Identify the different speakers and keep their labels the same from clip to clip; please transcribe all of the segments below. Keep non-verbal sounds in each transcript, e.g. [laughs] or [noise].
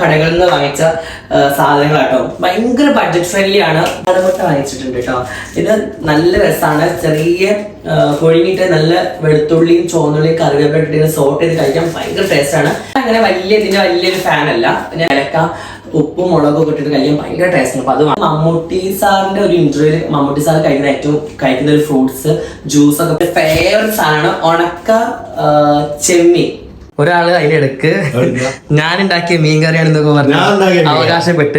Speaker 1: കടകളിൽ നിന്ന് വാങ്ങിച്ച സാധനങ്ങളാട്ടോ. ഭയങ്കര ബഡ്ജറ്റ് ഫ്രണ്ട്ലി ആണ്. കടമുട്ട വാങ്ങിച്ചിട്ടുണ്ട് കേട്ടോ ഇത് നല്ല രസമാണ് ചെറിയ പുഴുങ്ങിയിട്ട് നല്ല വെളുത്തുള്ളിയും ചോന്നുള്ളിയും കറിവേപ്പില ഇട്ടിട്ട് സോട്ട് ചെയ്ത് കഴിക്കാൻ ഭയങ്കര ടേസ്റ്റാണ് അങ്ങനെ വലിയ ഇതിന്റെ വലിയൊരു അല്ല. ഞാൻ ഇലക്ക ഉപ്പും മുളകും ഒക്കെ ഇട്ടിട്ട് കഴിക്കാൻ ഭയങ്കര ടേസ്റ്റ് അപ്പൊ അത് മമ്മൂട്ടി സാറിന്റെ ഒരു ഇന്റർവ്യൂൽ മമ്മൂട്ടി സാർ കഴിക്കുന്ന ഏറ്റവും കഴിക്കുന്ന ഒരു ഫ്രൂട്ട്സ് ജ്യൂസ് ഒക്കെ. ഫേവറേറ്റ് സാധനമാണ് ഉണക്ക ചെമ്മീൻ. ഒരാൾ അതിനിടക്ക് ഞാൻ ഉണ്ടാക്കിയ മീൻ കറിയാണെന്നൊക്കെ പറഞ്ഞു. അവകാശപ്പെട്ട്.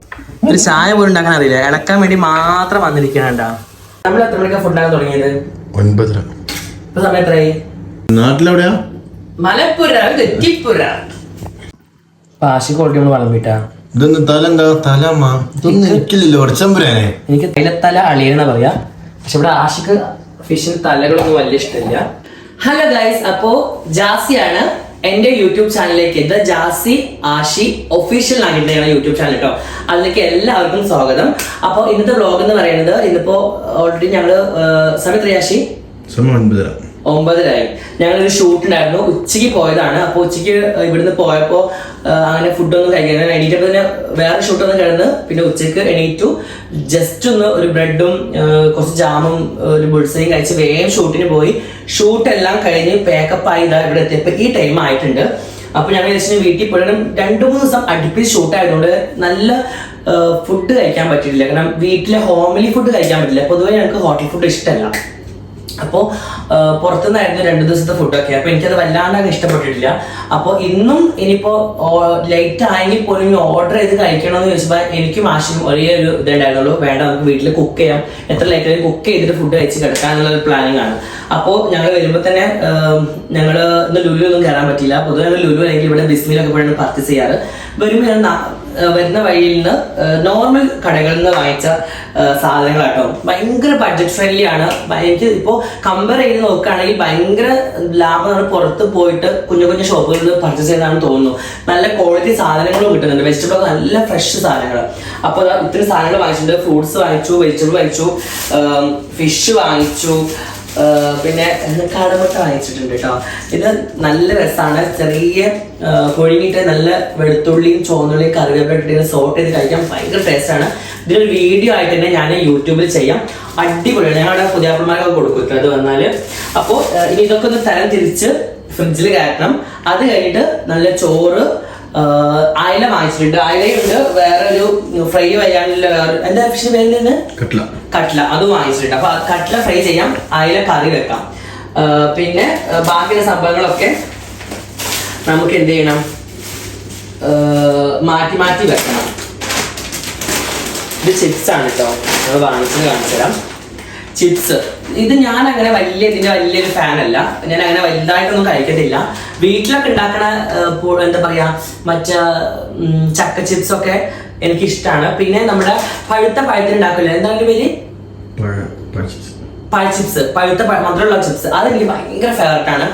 Speaker 1: ഒരു ചായ പോലും ഉണ്ടാക്കാൻ അറിയില്ല. ഇളക്കാൻ വേണ്ടി മാത്രം വന്നിരിക്കണണ്ട. നമ്മൾ എത്ര മണിക്കാ ഫുഡ് ആക്കാൻ തുടങ്ങിയത്?
Speaker 2: ഒൻപതര.
Speaker 1: ഇപ്പൊ സമയം എത്രയായി
Speaker 2: നാട്ടിലെവിടെയാ?
Speaker 1: മലപ്പുര തെറ്റിപ്പുര പാശി ക്വാളിറ്റി നമ്മൾ വളമ്പിട്ടാ
Speaker 2: ഇതൊന്നും തല എന്താ തല മാ ഇതൊന്നും എനിക്കില്ലല്ലോ ഉടച്ചമ്പുരാനെ
Speaker 1: എനിക്ക് തൈലത്തല അളിയെന്നാ പറയാ. പക്ഷെ ഇവിടെ ആശിക്ക് ഫിഷിന് തലകളൊന്നും വലിയ ഇഷ്ടമില്ല. ഹലോ ഗൈസ് അപ്പോ ജാസിയാണ്. എന്റെ യൂട്യൂബ് ചാനലിലേക്ക് ദ ജാസി ആഷി ഒഫീഷ്യൽ ആയിട്ട് യൂട്യൂബ് ചാനൽ കേട്ടോ അതിലേക്ക് എല്ലാവർക്കും സ്വാഗതം. അപ്പോൾ ഇന്നത്തെ വ്ളോഗ് എന്ന് പറയുന്നത് ഇന്നിപ്പോ ഓൾറെഡി ഞങ്ങൾ സമയത്ത്
Speaker 2: സമയം ഒൻപതര
Speaker 1: ഒമ്പതരായി ഞങ്ങളൊരു ഷൂട്ടിനായിരുന്നു ഉച്ചയ്ക്ക് പോയതാണ്. അപ്പോൾ ഉച്ചയ്ക്ക് ഇവിടുന്ന് പോയപ്പോൾ അങ്ങനെ ഫുഡൊന്നും കഴിക്കാൻ എണീറ്റപ്പോൾ പിന്നെ വേറെ ഷൂട്ടൊന്നും കിടന്ന് പിന്നെ ഉച്ചയ്ക്ക് എണീറ്റു. ജസ്റ്റ് ഒന്ന് ഒരു ബ്രെഡും കുറച്ച് ജാമും ഒരു ബുൾസയും കഴിച്ച് വേഗം ഷൂട്ടിന് പോയി. ഷൂട്ട് എല്ലാം കഴിഞ്ഞ് പേക്കപ്പ് ആയി ഇവിടെ എത്തിയപ്പോൾ ഈ ടൈം ആയിട്ടുണ്ട്. അപ്പോൾ ഞങ്ങൾ ജസ്റ്റ് വീട്ടിൽ പോയാലും രണ്ടു മൂന്ന് ദിവസം അടുപ്പിച്ച് ഷൂട്ട് ആയതുകൊണ്ട് നല്ല ഫുഡ് കഴിക്കാൻ പറ്റിയിട്ടില്ല. കാരണം വീട്ടിലെ ഹോംലി ഫുഡ് കഴിക്കാൻ പറ്റില്ല. പൊതുവേ ഞങ്ങൾക്ക് ഹോട്ടൽ ഫുഡ് ഇഷ്ടമല്ല അപ്പോൾ പുറത്തുനിന്നായിരുന്നു രണ്ട് ദിവസത്തെ ഫുഡൊക്കെ അപ്പോൾ എനിക്കത് വല്ലാണ്ട് അങ്ങ് ഇഷ്ടപ്പെട്ടിട്ടില്ല. അപ്പോൾ ഇന്നും ഇനിയിപ്പോൾ ലൈറ്റ് ആയെങ്കിൽ പോലും ഓർഡർ ചെയ്ത് കഴിക്കണമെന്ന് ചോദിച്ചപ്പോൾ എനിക്കും ആശയം ഒരേ ഒരു ഇതുണ്ടായിരുന്നുള്ളൂ വേണ്ട നമുക്ക് വീട്ടിൽ കുക്ക് ചെയ്യാം. എത്ര ലൈറ്റ് കുക്ക് ചെയ്തിട്ട് ഫുഡ് കഴിച്ച് കിടക്കാനുള്ള ഒരു പ്ലാനിങ് ആണ്. അപ്പോൾ ഞങ്ങൾ വരുമ്പോൾ തന്നെ ഞങ്ങൾ ഇന്ന് ലുലു ഒന്നും കയറാൻ പറ്റില്ല പൊതുവെ ഞങ്ങൾ ലുലു അല്ലെങ്കിൽ ഇവിടെ ബിസ്മിലൊക്കെ പോയാണ് പർച്ചേസ് ചെയ്യാറ്. വരുമ്പോൾ ഞാൻ വരുന്ന വഴിയിൽ നിന്ന് നോർമൽ കടകളിൽ നിന്ന് വാങ്ങിച്ച സാധനങ്ങളാട്ടോ. ഭയങ്കര ബഡ്ജറ്റ് ഫ്രണ്ട്ലി ആണ്. എനിക്ക് ഇപ്പോൾ കമ്പയർ ചെയ്ത് നോക്കുകയാണെങ്കിൽ ഭയങ്കര ലാഭമാണ് പുറത്ത് പോയിട്ട് കുഞ്ഞു കുഞ്ഞു ഷോപ്പുകളിൽ നിന്ന് പർച്ചേസ് ചെയ്താണെന്ന് തോന്നുന്നു. നല്ല ക്വാളിറ്റി സാധനങ്ങളും കിട്ടുന്നുണ്ട്. വെജിറ്റബിൾ നല്ല ഫ്രഷ് സാധനങ്ങൾ അപ്പോൾ ഇത്രയും സാധനങ്ങൾ വാങ്ങിച്ചിട്ടുണ്ട്. ഫ്രൂട്ട്സ് വാങ്ങിച്ചു വെജിറ്റബിൾ വാങ്ങിച്ചു ഫിഷ് വാങ്ങിച്ചു പിന്നെ കാടമുട്ട വാങ്ങിച്ചിട്ടുണ്ട് കേട്ടോ ഇത് നല്ല രസമാണ് ചെറിയ പുഴുങ്ങിയിട്ട് നല്ല വെളുത്തുള്ളിയും ചോന്നുള്ളിയും കറിവേപ്പില ഇട്ടിട്ട് സോട്ട് ചെയ്ത് കഴിക്കാൻ ഭയങ്കര ടേസ്റ്റാണ് ഇതിനൊരു വീഡിയോ ആയിട്ട് തന്നെ ഞാൻ യൂട്യൂബിൽ ചെയ്യാം. അടിപൊളിയാണ്. ഞങ്ങളുടെ പുതിയാപ്പിളമാരൊക്കെ കൊടുക്കും അത് വന്നാൽ അപ്പോൾ ഇനി ഇതൊക്കെ ഒന്ന് തരം തിരിച്ച് ഫ്രിഡ്ജിൽ കയറ്റണം. അത് കഴിഞ്ഞിട്ട് നല്ല ചോറ് അയല വാങ്ങിച്ചിട്ടുണ്ട്. അയലയുണ്ട് വേറൊരു ഫ്രൈ വയ്യാനുള്ള വേറെ എന്താ ഫിഷ് പേര് തന്നെ
Speaker 2: കട്ട്ല
Speaker 1: കട്ട്ല അത് വാങ്ങിച്ചിട്ടുണ്ട്. അപ്പൊ കട്ട്ല ഫ്രൈ ചെയ്യാം. അയല കറി വെക്കാം. പിന്നെ ബാക്കിയുള്ള സംഭവങ്ങളൊക്കെ നമുക്ക് എന്ത് ചെയ്യണം? മാറ്റി മാറ്റി വെക്കണം. ഇത് ചിപ്സ് ആണ് കേട്ടോ നമ്മൾ വാങ്ങിച്ചത് കാണിച്ചു തരാം ചിപ്സ് ഇത് ഞാൻ അങ്ങനെ വലിയ ഇതിന്റെ വലിയൊരു ഫാൻ അല്ല ഞാൻ അങ്ങനെ വലുതായിട്ടൊന്നും കഴിക്കത്തില്ല. വീട്ടിലൊക്കെ ഉണ്ടാക്കണ എന്താ പറയാ മറ്റേ ചക്ക ചിപ്സ് ഒക്കെ എനിക്ക് ഇഷ്ടമാണ് പിന്നെ നമ്മുടെ പഴുത്ത പഴത്തിൽ ഉണ്ടാക്കില്ല എന്താണ് പേര്?
Speaker 2: പഴ
Speaker 1: ചിപ്സ്. പഴുത്ത പഴ- മധുരമുള്ള ചിപ്സ്. അത് എനിക്ക് ഭയങ്കര ഫേവററ്റ് ആണ്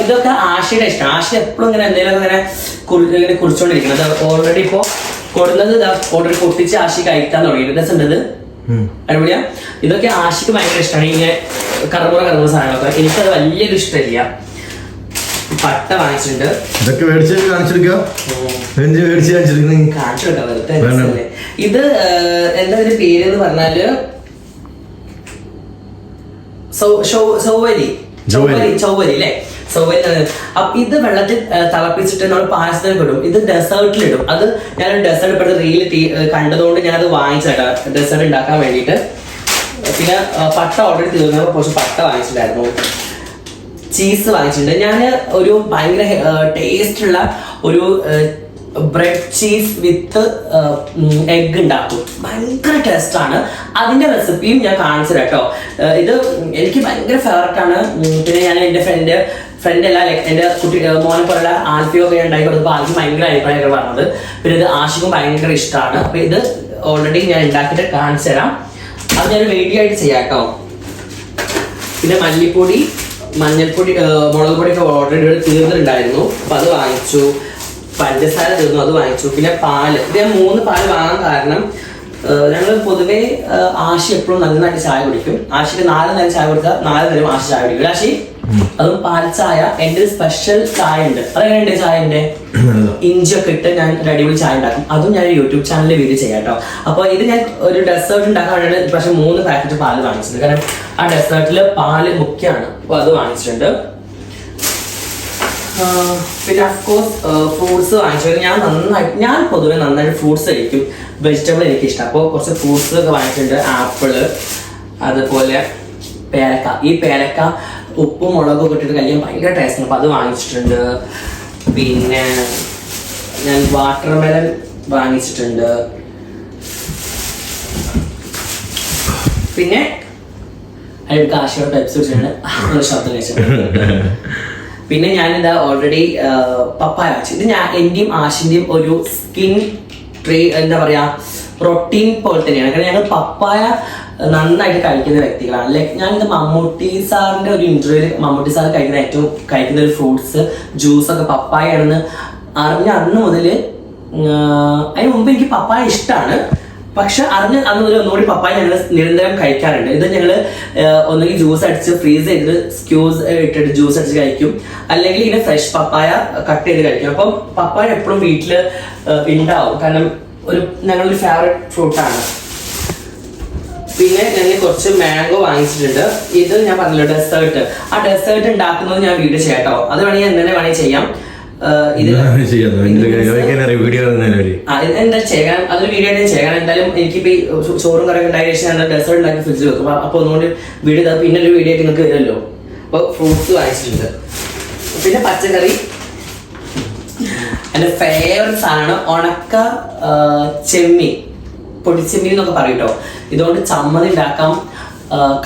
Speaker 1: ഇതൊക്കെ ആശയുടെ ഇഷ്ടം. ആശ എപ്പോഴും ഇങ്ങനെ എന്തെങ്കിലും ഇങ്ങനെ ഇങ്ങനെ കുറിച്ചുകൊണ്ടിരിക്കുന്നത് ഓൾറെഡി ഇപ്പോൾ കൊടുന്നത് ഓൾറെഡി പൊട്ടിച്ച് ആശി കഴിക്കാൻ തുടങ്ങി രസമുണ്ട് ഇത്
Speaker 2: ഉം.
Speaker 1: അടിപൊളിയാ? ഇതൊക്കെ ആശിക്ക് ഭയങ്കര ഇഷ്ടമാണ് ഇങ്ങനെ കറമുറ കറങ്ങുന്ന സാധനങ്ങളൊക്കെ. എനിക്കത് വലിയൊരു ഇഷ്ടമില്ല. പട്ട വാങ്ങിച്ചിട്ടുണ്ട്.
Speaker 2: ഇതൊക്കെ മേടിച്ച്.
Speaker 1: ഇത് എന്താ ഇതിന്റെ പേര് എന്ന് പറഞ്ഞാൽ ചൗവരി ചൊവ്വരി
Speaker 2: ചൊവ്വരി.
Speaker 1: ചൊവ്വരി ചൊവ്വരി അല്ലേ? എന്ന് അപ്പൊ ഇത് വെള്ളത്തിൽ ആ, തിളപ്പിച്ചിട്ട് നമ്മൾ പായസത്തിൽ ഇടും. ഇത് ഡെസേർട്ടിൽ ഇടും. അത് ഞാൻ ഡെസേർട്ട് ഇപ്പോഴത്തെ റീൽ കണ്ടതുകൊണ്ട് ഞാൻ അത് വാങ്ങിച്ചേട്ടാ ഡെസേർട്ട് ഉണ്ടാക്കാൻ വേണ്ടിയിട്ട് പിന്നെ പട്ട ഓൾറെഡി തീർന്നപ്പോൾ കുറച്ച് പട്ട വാങ്ങിച്ചിട്ടുണ്ടായിരുന്നു. ചീസ് വാങ്ങിച്ചിട്ടുണ്ട്. ഞാൻ ഒരു ഭയങ്കര ടേസ്റ്റ് ഉള്ള ഒരു ബ്രെഡ് ചീസ് വിത്ത് എഗ് ഉണ്ടാക്കും ഭയങ്കര ടേസ്റ്റ് ആണ്. അതിന്റെ റെസിപ്പിയും ഞാൻ കാണിച്ചു കേട്ടോ ഇത് എനിക്ക് ഭയങ്കര ഫേവററ്റ് ആണ്. പിന്നെ ഞാൻ എന്റെ ഫ്രണ്ട് ഫ്രണ്ട് അല്ല എന്റെ കുട്ടി മോനെ പോലുള്ള ആൽഫിയൊക്കെ ഞാൻ ഉണ്ടാക്കി കൊടുത്തപ്പോൾ ആൽഫി ഭയങ്കര അഭിപ്രായമൊക്കെ പറഞ്ഞത്. പിന്നെ ഇത് ആഷിക്കും ഭയങ്കര ഇഷ്ടമാണ് അപ്പൊ ഇത് ഓൾറെഡി ഞാൻ ഉണ്ടാക്കിയിട്ട് കാണിച്ചു തരാം. അത് ഞാൻ വെയിറ്റി ആയിട്ട് ചെയ്യാം പിന്നെ മല്ലിപ്പൊടി മഞ്ഞൾപ്പൊടി മുളക് ഒക്കെ ഓൾറെഡി ഇവിടെ തീർന്നിട്ടുണ്ടായിരുന്നു. അപ്പൊ അത് വാങ്ങിച്ചു. പഞ്ചസാര തീർന്നു അത് വാങ്ങിച്ചു. പിന്നെ പാൽ. ഇത് ഞാൻ മൂന്ന് പാൽ വാങ്ങാൻ കാരണം ഞങ്ങൾ പൊതുവേ ആശി എപ്പോഴും നന്നായിട്ട് ചായ കുടിക്കും. ആശിക്ക് നാല് നേരം ചായ കൊടുത്താൽ നാല് നേരം ആശി ചായ കുടിക്കും. ആശി അതും പാൽ ചായ. എന്റെ ഒരു സ്പെഷ്യൽ ചായ ഉണ്ട് അതെങ്ങനെയുണ്ട് ചായ ഇഞ്ചി ഇഞ്ചിയൊക്കെ ഇട്ട് ഞാൻ ഒരു അടിപൊളി ചായ ഉണ്ടാക്കും. അതും ഞാൻ യൂട്യൂബ് ചാനലിൽ വീഡിയോ ചെയ്യാം കേട്ടോ. അപ്പോൾ ഇത് ഞാൻ ഒരു ഡെസേർട്ട് ഉണ്ടാക്കാൻ വേണ്ടി പക്ഷെ മൂന്ന് പാക്കറ്റ് പാൽ വാങ്ങിച്ചത്. കാരണം ആ ഡെസേർട്ടിൽ പാൽ മുഖ്യമാണ് അപ്പോൾ അത് വാങ്ങിച്ചിട്ടുണ്ട്. പിന്നെ അഫ്കോഴ്സ് ഫ്രൂട്ട്സ് വാങ്ങിച്ചു. ഞാൻ നന്നായിട്ട് ഞാൻ പൊതുവെ നന്നായിട്ട് ഫ്രൂട്ട്സ് കഴിക്കും. വെജിറ്റബിൾ എനിക്ക് ഇഷ്ടം. അപ്പോൾ കുറച്ച് ഫ്രൂട്ട്സ് ഒക്കെ വാങ്ങിച്ചിട്ടുണ്ട്. ആപ്പിൾ അതുപോലെ പേരക്ക. ഈ പേരക്ക ഉപ്പും മുളകും ഒക്കെ ഇട്ടിട്ട് കഴിക്കാൻ ഭയങ്കര ടേസ്റ്റ് അപ്പോൾ അത് വാങ്ങിച്ചിട്ടുണ്ട്. പിന്നെ ഞാൻ വാട്ടർ മെലൻ വാങ്ങിച്ചിട്ടുണ്ട്. പിന്നെ അതിൽ കാശിയോ എപ്പിസോഡ് വെച്ചിട്ടുണ്ട് ശബ്ദം വെച്ചിട്ടുണ്ട് പിന്നെ ഞാനിതാ ഓൾറെഡി പപ്പായ വാങ്ങിച്ചു. ഇത് ഞാൻ എന്റെയും ആശിന്റെയും ഒരു സ്കിൻ ട്രീ എന്താ പറയാ പ്രോട്ടീൻ പോലെ തന്നെയാണ്. കാരണം ഞങ്ങൾ പപ്പായ നന്നായിട്ട് കഴിക്കുന്ന വ്യക്തികളാണ്. ലൈക്ക് ഞാനിത് മമ്മൂട്ടി സാറിന്റെ ഒരു ഇന്റർവ്യൂവിൽ മമ്മൂട്ടി സാർ കഴിക്കുന്ന ഏറ്റവും കഴിക്കുന്ന ഒരു ഫ്രൂട്ട്സ് ജ്യൂസ് ഒക്കെ പപ്പായ ആണെന്ന് അറിഞ്ഞ അന്ന് മുതൽ അതിന് മുമ്പ് എനിക്ക് പപ്പായ ഇഷ്ടമാണ് പക്ഷെ അറിഞ്ഞ അന്ന് മുതൽ ഒന്നുകൂടി പപ്പായ ഞങ്ങൾ നിരന്തരം കഴിക്കാറുണ്ട്. ഇത് ഞങ്ങൾ ഒന്നുകിൽ ജ്യൂസ് അടിച്ച് ഫ്രീസ് ചെയ്തിട്ട് സ്ക്യൂസ് ഇട്ടിട്ട് ജ്യൂസ് അടിച്ച് കഴിക്കും. അല്ലെങ്കിൽ ഇങ്ങനെ ഫ്രഷ് പപ്പായ കട്ട് ചെയ്ത് കഴിക്കും. അപ്പം പപ്പായ എപ്പോഴും വീട്ടിൽ ഉണ്ടാവും കാരണം ഒരു ഞങ്ങളൊരു ഫേവറേറ്റ് ഫ്രൂട്ടാണ് പിന്നെ ഞാൻ കുറച്ച് മാംഗോ വാങ്ങിച്ചിട്ടുണ്ട്. ഇത് ഞാൻ പറഞ്ഞല്ലോ ഡെസേർട്ട് ആ ഡെസേർട്ട് ഉണ്ടാക്കുന്നത് ഞാൻ വീഡിയോ ചെയ്യട്ടോ അത് വേണമെങ്കിൽ എന്തെങ്കിലും വേണമെങ്കിൽ ചെയ്യാം. എന്താ ചെയ്യാൻ? അതൊരു വീഡിയോ ആയിട്ട് ചെയ്യാൻ എന്തായാലും എനിക്കിപ്പോ ചോറും കറിയൊക്കെ ഉണ്ടായ ശേഷം ഡെസേർട്ട് ഉണ്ടാക്കി ഫ്രിഡ്ജിൽ വെക്കും. അപ്പൊ- ഒന്നുകൊണ്ട് വീഡിയോ പിന്നെ ഒരു വീഡിയോ ആയിട്ട് നിങ്ങൾക്ക് വരുമല്ലോ അപ്പൊ ഫ്രൂട്ട്സ് വാങ്ങിച്ചിട്ടുണ്ട്. പിന്നെ പച്ചക്കറി. എന്റെ ഫേവറേറ്റ് സാധനമാണ് ഉണക്ക ചെമ്മീൻ. പൊടിച്ചെമ്മീൻ എന്നൊക്കെ പറയും കേട്ടോ ഇതുകൊണ്ട് ചമ്മതി ഉണ്ടാക്കാം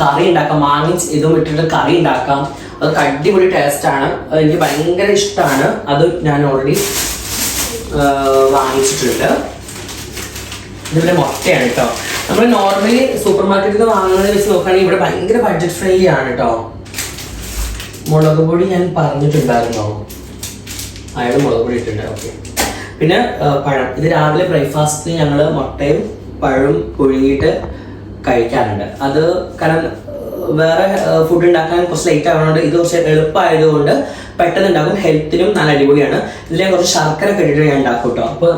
Speaker 1: കറി ഉണ്ടാക്കാം മാങ്ങി ഇതും ഇട്ടിട്ട് കറി ഉണ്ടാക്കാം. അത് അടിപൊളി ടേസ്റ്റ് ആണ്. എനിക്ക് ഭയങ്കര ഇഷ്ടമാണ് അത് ഞാൻ ഓൾറെഡി വാങ്ങിച്ചിട്ടുണ്ട്. ഇതിവിടെ മുട്ടയാണ് കേട്ടോ നമ്മൾ നോർമലി സൂപ്പർ മാർക്കറ്റിൽ നിന്ന് വാങ്ങുന്നത് വെച്ച് നോക്കുകയാണെങ്കിൽ ഇവിടെ ഭയങ്കര ബഡ്ജറ്റ് ഫ്രണ്ട്ലി ആണ് കേട്ടോ മുളക് പൊടി ഞാൻ പറഞ്ഞിട്ടുണ്ടായിരുന്നോ. അയാൾ മുളക് പൊടി ഇട്ടുണ്ട് ഓക്കെ പിന്നെ പഴം. ഇത് രാവിലെ ബ്രേക്ക്ഫാസ്റ്റിന് ഞങ്ങൾ മുട്ടയും പഴവും പുഴുങ്ങിയിട്ട് കഴിക്കാറുണ്ട്. അത് കാരണം വേറെ ഫുഡ് ഉണ്ടാക്കാൻ കുറച്ച് ലേറ്റ് ആവുന്നതുകൊണ്ട് ഇത് കുറച്ച് എളുപ്പമായതുകൊണ്ട് പെട്ടെന്ന് ഉണ്ടാക്കും ഹെൽത്തിനും നല്ല അടിപൊളിയാണ്. ഞാൻ കുറച്ച് ശർക്കര ഇട്ടിട്ട് ഞാൻ ഉണ്ടാക്കും കേട്ടോ അപ്പോൾ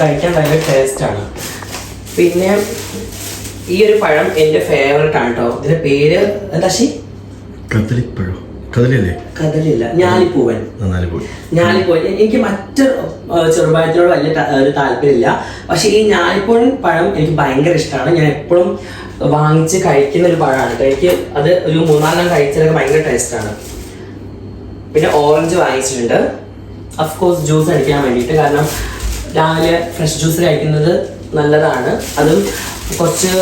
Speaker 1: കഴിക്കാൻ ഭയങ്കര ടേസ്റ്റ് ആണ്. പിന്നെ ഈ ഒരു പഴം എന്റെ ഫേവററ്റ് ആണ് കേട്ടോ ഇതിന്റെ പേര് എന്താ ശി
Speaker 2: കദളിപ്പഴം. കദളിയല്ലേ
Speaker 1: കഥലില്ല. ഞാലിപ്പൂവൻ. ഞാലിപ്പൂവൻ. എനിക്ക് മറ്റ് ചെറുപ്പായത്തിനോട് ചെറുപഴത്തിനോട് വലിയ ഒരു താല്പര്യമില്ല. പക്ഷെ ഈ ഞാലിപ്പൂവൻ പഴം എനിക്ക് ഭയങ്കര ഇഷ്ടമാണ് ഞാൻ എപ്പോഴും വാങ്ങിച്ച് കഴിക്കുന്ന ഒരു പഴമാണ്. എനിക്ക് അത് ഒരു മൂന്നാലെണ്ണം കഴിച്ചാലൊക്കെ ഭയങ്കര ടേസ്റ്റാണ്. പിന്നെ ഓറഞ്ച് വാങ്ങിച്ചിട്ടുണ്ട്. അഫ്കോഴ്സ് ജ്യൂസ് അടിക്കാൻ വേണ്ടിയിട്ട്. കാരണം രാവിലെ ഫ്രഷ് ജ്യൂസ് കഴിക്കുന്നത് നല്ലതാണ്. അതും കുറച്ച്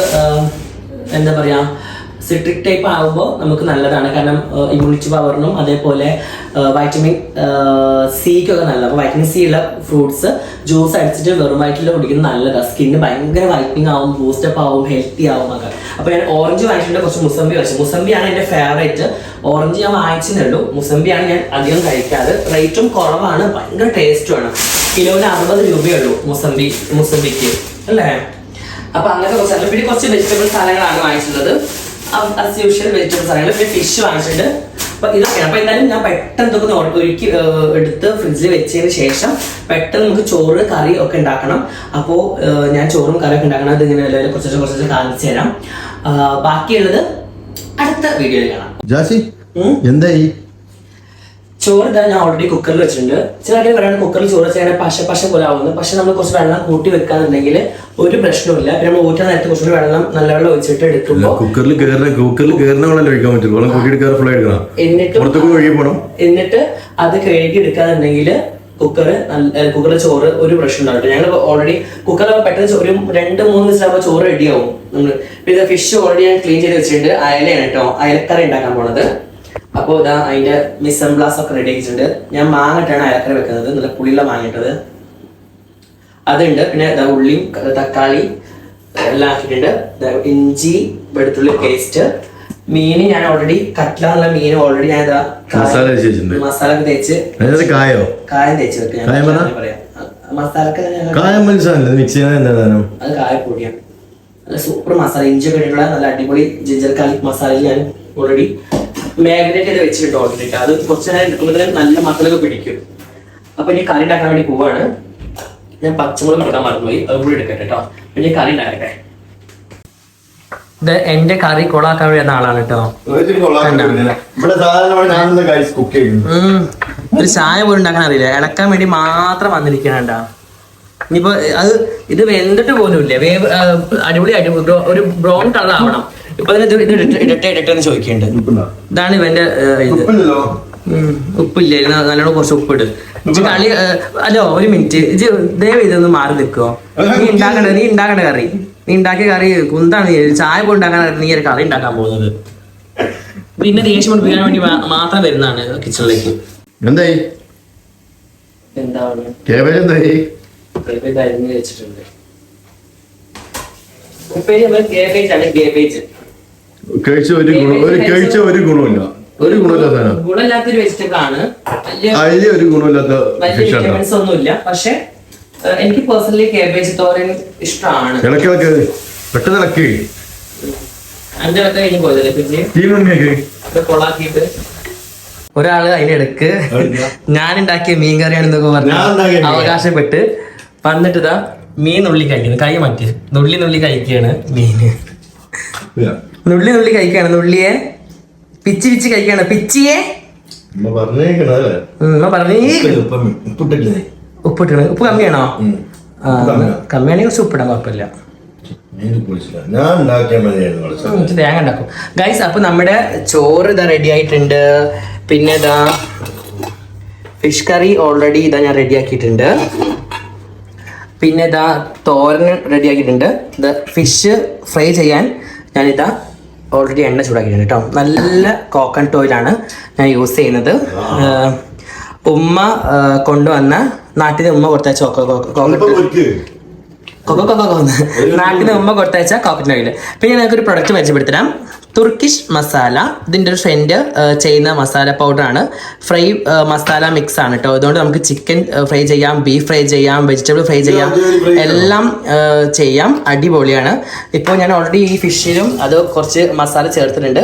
Speaker 1: എന്താ പറയുക സിട്രിക് ടൈപ്പ് ആകുമ്പോൾ നമുക്ക് നല്ലതാണ്. കാരണം ഇമ്മ്യൂണിറ്റി പവറിനും അതേപോലെ വൈറ്റമിൻ സിക്കൊക്കെ നല്ലത്. അപ്പോൾ വൈറ്റമിൻ സി ഉള്ള ഫ്രൂട്ട്സ് ജ്യൂസ് അടിച്ചിട്ട് വെറും വയറ്റിൽ കുടിക്കുന്നത് നല്ലതാണ് സ്കിന്ന് ഭയങ്കര വൈറ്റനിങ് ആവും ബൂസ്റ്റപ്പ് ആവും ഹെൽത്തി ആവും ഒക്കെ. അപ്പോൾ ഞാൻ ഓറഞ്ച് വാങ്ങിച്ചിട്ടുണ്ട് കുറച്ച് മുസംബി വാങ്ങിച്ചു. മുസംബിയാണ് എന്റെ ഫേവറേറ്റ് ഓറഞ്ച് ഞാൻ വാങ്ങിച്ചിട്ടുള്ളൂ മുസംബിയാണ് ഞാൻ അധികം കഴിക്കാറ്. റേറ്റും കുറവാണ് ഭയങ്കര ടേസ്റ്റുമാണ് കിലോന് അറുപത് രൂപയുള്ളൂ മുസമ്പി മുസമ്പിക്ക്. അല്ലേ? അപ്പൊ അങ്ങനത്തെ കുറച്ച് പിന്നെ കുറച്ച് വെജിറ്റബിൾ സാധനങ്ങളാണ് വാങ്ങിച്ചിട്ടുള്ളത്. ആസ് യൂഷ്വൽ വെജിറ്റബിൾസ് ആണ്. പിന്നെ ഫിഷ് വാങ്ങിച്ചിട്ടുണ്ട്. അപ്പൊ ഇതൊക്കെയാണ്. അപ്പൊ എന്തായാലും ഞാൻ പെട്ടെന്ന് ഇതൊക്കെ ഒരുക്കി എടുത്ത് ഫ്രിഡ്ജിൽ വെച്ചതിന് ശേഷം പെട്ടെന്ന് നമുക്ക് ചോറ് കറി ഒക്കെ ഉണ്ടാക്കണം. അപ്പോൾ ഞാൻ ചോറും കറിയൊക്കെ ഉണ്ടാക്കണം. അത് ഇങ്ങനെ എല്ലാവരും കുറച്ച് കുറച്ച് കാണിച്ചു തരാം. ബാക്കിയുള്ളത് അടുത്ത വീഡിയോയിൽ കാണാം.
Speaker 2: ജാസി എന്തായി?
Speaker 1: ചോറ് ഇതാ ഞാൻ ഓൾറെഡി കുക്കറിൽ വെച്ചിട്ടുണ്ട്. ചില ആൾക്കാർ പറയുന്നത് കുക്കറിൽ ചോറ് വെച്ചാൽ പശ പശ പോലെ ആവുന്നു. പക്ഷെ നമ്മൾ കുറച്ച് വെള്ളം കൂട്ടി വെക്കാന്നുണ്ടെങ്കിൽ ഒരു പ്രശ്നമില്ല പിന്നെ നമ്മൾ ഊറ്റാൻ നേരത്തെ കുറച്ചുകൂടി വെള്ളം നല്ല വെള്ളം ഒഴിച്ചിട്ട് എടുക്കുമ്പോൾ
Speaker 2: കുക്കറിൽ കയറുന്ന കുക്കറിൽ കയറുന്ന വെള്ളം ഒഴിക്കാൻ പറ്റുള്ളൂ വെള്ളം കൂട്ടിയിട്ട് കയറി ഫുൾ എടുക്കണം.
Speaker 1: എന്നിട്ട് എന്നിട്ട് അത് കഴുകി എടുക്കാന്നുണ്ടെങ്കിൽ കുക്കർ കുക്കറിൽ ചോറ് ഒരു പ്രശ്നം ഉണ്ടാവും ഞങ്ങൾ ഓൾറെഡി കുക്കറിൽ പെട്ടെന്ന് ഒരു രണ്ട് മൂന്ന് ദിവസമാകുമ്പോൾ ചോറ് റെഡിയാവും നമ്മൾ പിന്നെ ഫിഷ് ഓൾറെഡി ഞാൻ ക്ലീൻ ചെയ്ത് വെച്ചിട്ടുണ്ട്. അയലയാണ് കേട്ടോ. അയലക്കറി ഉണ്ടാക്കാൻ പോണത്. അപ്പോൾ ഇതാ അതിന്റെ മിസംബ്ലാസ് ഒക്കെ റെഡി ആക്കിയിട്ടുണ്ട് ഞാൻ മാങ്ങിട്ടാണ് അയക്കറി വെക്കുന്നത്. നല്ല പുളിയുള്ള മാങ്ങിട്ടത് അതുണ്ട്. പിന്നെ ഇതാ ഉള്ളിയും തക്കാളി എല്ലാം ആക്കിയിട്ടുണ്ട്. ഇഞ്ചി വെളുത്തുള്ളി പേസ്റ്റ് മീൻ ഞാൻ ഓൾറെഡി കട്ട്ല എന്നുള്ള മീൻ ഓൾറെഡി ഞാൻ ഇതാ
Speaker 2: മസാല തേച്ച്
Speaker 1: മസാല തേച്ച്
Speaker 2: കായോ?
Speaker 1: കായം തേച്ച്
Speaker 2: വെക്കാം?
Speaker 1: പറയാം. അത് കായപ്പൊടിയാണ് നല്ല സൂപ്പർ മസാല. ഇഞ്ചി ഒക്കെ ഇട്ടിട്ടുള്ള നല്ല അടിപൊളി ജിഞ്ചർ കാലിക് മസാല ഞാൻ ഓൾറെഡി മാഗ്നേറ്റ് ചെയ്ത് വെച്ചിട്ടുണ്ട് ഓൾറെഡി. അത് കുറച്ച് നേരം എടുക്കുമ്പോൾ നല്ല മക്കളൊക്കെ പിടിക്കും. അപ്പൊ ഇനി കറി ഉണ്ടാക്കാൻ വേണ്ടി പോവാണ്. ഞാൻ പച്ചമുളക് എടുക്കാൻ മറന്നുപോയി. അത് കൂടി എടുക്കട്ടെ കേട്ടോ. ഇനി കറി ഉണ്ടാക്കട്ടെ. ഇത് എന്റെ കറി കൊളാക്കാൻ വേണ്ടി ആളാണ് കേട്ടോ. ഒരു ചായ പോലും ഉണ്ടാക്കാൻ അറിയില്ല. ഇളക്കാൻ വേണ്ടി മാത്രം വന്നിരിക്കണണ്ട? ഇനിയിപ്പോ അത് ഇത് വെന്തിട്ട് പോലും ഇല്ല വേവ് അടിപൊളി ഒരു ബ്രൗൺ കളർ ആവണം ഇപ്പൊ ഇത് ഇടട്ടെ ഇടട്ടെ എന്ന് ചോദിക്കുന്നുണ്ട് ഇതാണ് ഇവന്റെ ഇത്. ഉപ്പില്ല. നല്ലോണം കുറച്ച് ഉപ്പിട്. കളി അല്ലോ ഒരു മിനിറ്റ്. ദയവ് ഇതൊന്ന് മാറി നിൽക്കുവോ നീ ഉണ്ടാക്കണ്ട നീ ഉണ്ടാക്കണ്ട കറി. നീ ഉണ്ടാക്കിയ കറി കുന്താണ്? നീ ചായ പോയി ഉണ്ടാക്കാൻ നീ ഒരു കറി ഉണ്ടാക്കാൻ പോകുന്നത്. പിന്നെ ദേഷ്യം പിടിപ്പിക്കാൻ വേണ്ടി മാത്രം വരുന്നതാണ് കിച്ചണിലേക്ക്.
Speaker 2: എന്തായി? എന്തായി?
Speaker 1: ഉപ്പേരി കേബേജ് ആണ് കേബേജ്.
Speaker 2: കഴിച്ച ഒരു ഗുണം ഒരു കഴിച്ച ഒരു ഗുണമില്ല. ഒരു സാധനം.
Speaker 1: ഗുണമില്ലാത്തൊരു വെജിറ്റബിൾ ആണ് വലിയ
Speaker 2: ഒരു ഗുണമില്ലാത്ത
Speaker 1: വലിയ
Speaker 2: ഫിഷ് ആണ്
Speaker 1: വിറ്റമിൻസ് ഒന്നുമില്ല. പക്ഷെ എനിക്ക് പേഴ്സണലി കേബേജ് തോരൻ ഇഷ്ടമാണ്.
Speaker 2: ഇളക്കി ഇളക്കി പെട്ടെന്ന് ഇളക്കി.
Speaker 1: അഞ്ച് ഇടയ്ക്ക് കഴിഞ്ഞ് പോയതല്ലേ പിന്നെ
Speaker 2: തീ മണ്ണിയൊക്കെ
Speaker 1: കൊളാക്കിയിട്ട്. ഒരാൾ അതിനിടക്ക് ഞാൻ ഉണ്ടാക്കിയ മീൻ കറിയാണെന്നൊക്കെ പറഞ്ഞു. അവകാശപ്പെട്ട് വന്നിട്ട് ഇതാ മീൻ നുള്ളി കഴിക്കുന്നു. കൈ മാറ്റി. നുള്ളി നുള്ളി കഴിക്കുകയാണ് മീന് നുള്ളി നുള്ളി കഴിക്കാണ് നുള്ളിയെ പിച്ചി പിച്ചി കഴിക്കാണ് പിച്ചിയെ ഉപ്പിട്ടു
Speaker 2: ഉപ്പം
Speaker 1: കമ്മിയാണോ? കമ്മിയാണെങ്കിൽ കുറച്ച് ഉപ്പിടാൻ കുഴപ്പമില്ല തേങ്ങ ഉണ്ടാക്കും. ഗൈസ് അപ്പൊ നമ്മുടെ ചോറ് ഇതാ റെഡി ആയിട്ടുണ്ട്. പിന്നെ ഇതാ ഫിഷ് കറി ഓൾറെഡി ഇതാ ഞാൻ റെഡി ആക്കിയിട്ടുണ്ട്. പിന്നെ ഇതാ തോരൻ റെഡി ആക്കിയിട്ടുണ്ട്. ഇത് ഫിഷ് ഫ്രൈ ചെയ്യാൻ ഞാനിതാ ഓൾറെഡി എണ്ണ ചൂടാക്കിയിട്ടുണ്ട് കേട്ടോ. നല്ല കോക്കൺ ഓയിലാണ് ഞാൻ യൂസ് ചെയ്യുന്നത്. ഉമ്മ കൊണ്ടുവന്ന നാട്ടിൽ ഉമ്മ കൊടുത്ത ചോക്ക
Speaker 2: പൊരിക്ക്.
Speaker 1: കൊക്കോ കൊക്കോ നിന്ന് ഉമ്മ കൊടുത്തയച്ച കോക്കറ്റ് ഓയിൽ പിന്നെ നിങ്ങൾക്ക് ഒരു പ്രൊഡക്റ്റ് പരിചയപ്പെടുത്തരാം തുർക്കിഷ് മസാല ഇതിന്റെ ഒരു ഫ്രണ്ട് ചെയ്യുന്ന മസാല പൗഡറാണ് ഫ്രൈ മസാല മിക്സ് ആണ് കേട്ടോ അതുകൊണ്ട് നമുക്ക് ചിക്കൻ ഫ്രൈ ചെയ്യാം ബീഫ് ഫ്രൈ ചെയ്യാം വെജിറ്റബിൾ ഫ്രൈ ചെയ്യാം. എല്ലാം ചെയ്യാം. അടിപൊളിയാണ്. ഇപ്പോൾ ഞാൻ ഓൾറെഡി ഈ ഫിഷിലും അത് കുറച്ച് മസാല ചേർത്തിട്ടുണ്ട്.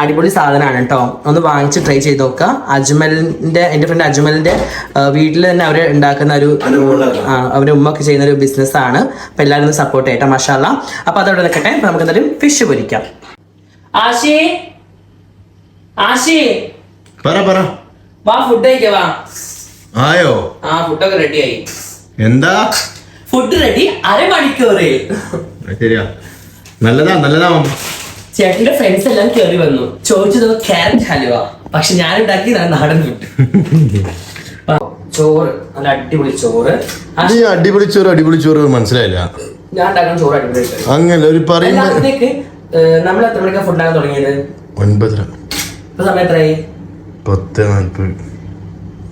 Speaker 1: അടിപൊളി സാധനമാണ് കേട്ടോ. ഒന്ന് വാങ്ങിച്ച് ട്രൈ ചെയ്ത് നോക്കുക. അജ്മലിന്റെ എന്റെ ഫ്രണ്ട് അജ്മലിന്റെ വീട്ടിൽ തന്നെ അവർ ഉണ്ടാക്കുന്ന ഒരു അവരുടെ ഉമ്മൊക്കെ ചെയ്യുന്ന ഒരു ബിസിനസ് ആണ്. അപ്പൊ എല്ലാവരും ഒന്ന് സപ്പോർട്ട് ചെയ്യട്ടെ മഷാല അപ്പൊ അതവിടെ നിൽക്കട്ടെ. അപ്പൊ നമുക്ക് എന്തായാലും ഫിഷ് പൊരിക്കാം. ആശി? ആശി?
Speaker 2: പറ പറ.
Speaker 1: വാ ഫുഡ് കഴിക്കാം വാ.
Speaker 2: ആയോ?
Speaker 1: ആ ഫുഡൊക്കെ റെഡി
Speaker 2: എന്താ?
Speaker 1: ഫുഡ് റെഡി അരമണിക്കൂറിൽ.
Speaker 2: ശരിയാ. നല്ലതാ നല്ലതാ.
Speaker 1: ചേട്ടന്റെ ഫ്രണ്ട്സ് എല്ലാം കയറി വന്നു. ചോദിച്ചത് ക്യാരറ്റ് ഹലുവ പക്ഷെ ഞാൻ ഉണ്ടാക്കി നല്ല നാടൻ ഫുഡ് [laughs] ചോറ് നല്ല അടിപൊളി ചോറ്.
Speaker 2: ഈ അടിപൊളി ചോറ് അടിപൊളി ചോറ് മനസ്സിലായില്ല.
Speaker 1: ഞാൻ ഉണ്ടാക്കുന്ന ചോറ് അടിപൊളി
Speaker 2: അങ്ങനെ ഒരു പറയുമ്പോ
Speaker 1: അപ്പോഴത്തേക്ക് നമ്മൾ എത്ര മണിക്കാ ഫുഡ് ആകാൻ തുടങ്ങിയത്?
Speaker 2: ഒൻപതര.
Speaker 1: ഇപ്പൊ സമയം എത്രയായി?
Speaker 2: പത്ത് നാൽപ്പത്.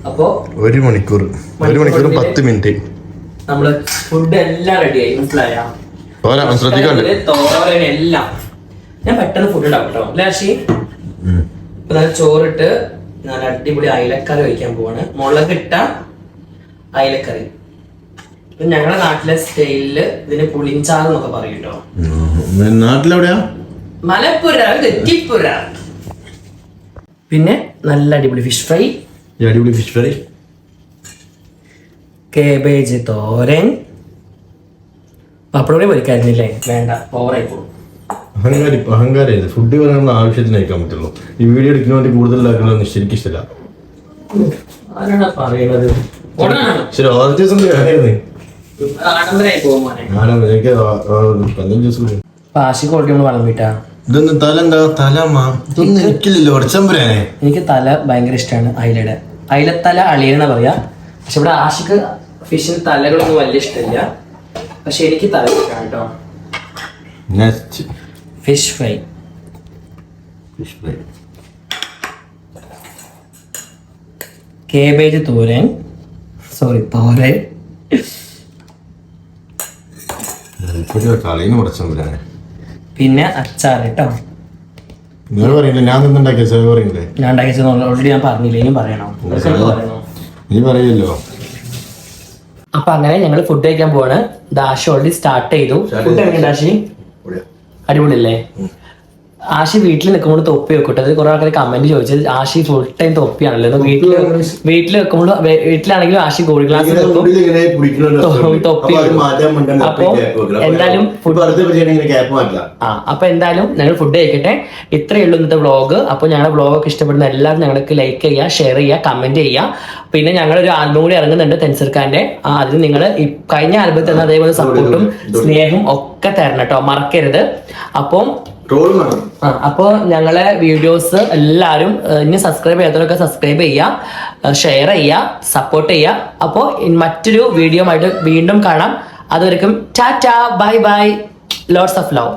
Speaker 1: അപ്പോ
Speaker 2: ഒരു മണിക്കൂർ. ഒരു മണിക്കൂർ പത്ത് മിനിറ്റ്.
Speaker 1: നമ്മൾ ഫുഡ് എല്ലാം റെഡിയായി മനസ്സിലായ?
Speaker 2: പോരാ ശ്രദ്ധിക്കണ്ട്.
Speaker 1: തോരൻ എല്ലാം. ഞാൻ പെട്ടെന്ന് ഫുഡ് ഉണ്ടാവും കേട്ടോ. അർഷി ഇപ്പൊ ഞാൻ ചോറിട്ട് ഞാൻ അടിപൊളി അയിലക്കറി കഴിക്കാൻ പോവാണ്. മുളകിട്ട അയലക്കറി. ഇപ്പൊ ഞങ്ങളുടെ നാട്ടിലെ സ്റ്റൈലിൽ ഇതിന് പുളിഞ്ചാർ എന്നൊക്കെ പറയും കേട്ടോ.
Speaker 2: നാട്ടിലെവിടെയാ?
Speaker 1: മലപ്പുര തെറ്റിപ്പുര പിന്നെ നല്ല അടിപൊളി ഫിഷ് ഫ്രൈ
Speaker 2: അടിപൊളി ഫിഷ് ഫ്രൈ
Speaker 1: കേബേജ് തോരൻ. പപ്പടം പൊരിക്കായിരുന്നില്ലേ? വേണ്ട ഓവറായി പോകും
Speaker 2: അഹങ്കാരി അഹങ്കാരമായിരുന്നു ഫുഡ് പറയാനുള്ള ആവശ്യത്തിന് കഴിക്കാൻ പറ്റുള്ളൂ. ഈ വീഡിയോ എടുക്കുന്ന വേണ്ടി കൂടുതൽ ശരിക്കും ഇഷ്ടമില്ല ശരി ഓറഞ്ച് എനിക്ക് ഇതൊന്നും തല എന്താ തല മാ. ഇതൊന്നും എനിക്കില്ലല്ലോ. ഉടച്ചമ്പരാനെ
Speaker 1: എനിക്ക് തല ഭയങ്കര ഇഷ്ടമാണ് അയിലയുടെ അയിലത്തല അളിയെന്നാ പറയാ. പക്ഷെ ഇവിടെ ആഷിക്ക് ഫിഷിന് തലകളൊന്നും വലിയ ഇഷ്ടമില്ല. പക്ഷെ എനിക്ക് തല ഇഷ്ടമാണ് കേട്ടോ.
Speaker 2: Next
Speaker 1: fish fry
Speaker 2: fish fry
Speaker 1: cabbage തോരൻ. സോറി തോരൻ. പിന്നെ അച്ചാർ കേട്ടോ.
Speaker 2: നിങ്ങൾ പറയില്ലേ ഞാൻ നിന്നുണ്ടാക്കിയ ചെലവ് പറയില്ലേ?
Speaker 1: ഞാൻ ഉണ്ടാക്കിയ ഓൾറെഡി ഞാൻ പറഞ്ഞില്ല ഇനിയും പറയണോ അതൊക്കെ എനിക്ക് പറയണോ.
Speaker 2: നീ പറയല്ലോ.
Speaker 1: അപ്പൊ അങ്ങനെ ഞങ്ങൾ ഫുഡ് കഴിക്കാൻ പോവാണ്. ദാഷ് ഓൾറെഡി സ്റ്റാർട്ട് ചെയ്തു. ഫുഡ് കഴിക്കാൻ ദാഷി? അടിപൊളിയല്ലേ? ആഷി വീട്ടിൽ നിൽക്കുമ്പോൾ തൊപ്പി വെക്കട്ടെ? അത് കുറെ ആൾക്കാർ കമന്റ് ചോദിച്ചത് ആഷി ഫുൾ ടൈം തൊപ്പിയാണല്ലോ. വീട്ടിൽ വീട്ടിൽ വെക്കുമ്പോൾ വീട്ടിലാണെങ്കിലും ആഷി ഗോൾഡ് ഗ്ലാസ്. തൊപ്പി
Speaker 2: അപ്പൊ
Speaker 1: എന്തായാലും ആ അപ്പൊ എന്തായാലും ഞങ്ങൾ ഫുഡ് കഴിക്കട്ടെ. ഇത്രയേ ഉള്ളൂ ഇന്നത്തെ വ്ളോഗ് അപ്പൊ ഞങ്ങളുടെ വ്ളോഗൊക്കെ ഇഷ്ടപ്പെടുന്ന എല്ലാവരും ഞങ്ങൾക്ക് ലൈക്ക് ചെയ്യുക ഷെയർ ചെയ്യുക കമന്റ് ചെയ്യുക. പിന്നെ ഞങ്ങൾ ഒരു ആൽബം കൂടി ഇറങ്ങുന്നുണ്ട് തെൻസർ ഖാന്റെ അതിന് നിങ്ങൾ കഴിഞ്ഞ ആൽബത്തിൽ തന്നെ അതേപോലെ സപ്പോർട്ടും സ്നേഹവും ഒക്കെ തരണം കേട്ടോ. മറക്കരുത്. അപ്പം അപ്പോൾ ഞങ്ങളെ വീഡിയോസ് എല്ലാവരും ഇനി സബ്സ്ക്രൈബ് ചെയ്യാത്തവരൊക്കെ സബ്സ്ക്രൈബ് ചെയ്യുക ഷെയർ ചെയ്യുക സപ്പോർട്ട് ചെയ്യുക അപ്പോൾ മറ്റൊരു വീഡിയോ ആയിട്ട് വീണ്ടും കാണാം. അതുവരെക്കും tata bye bye lots of love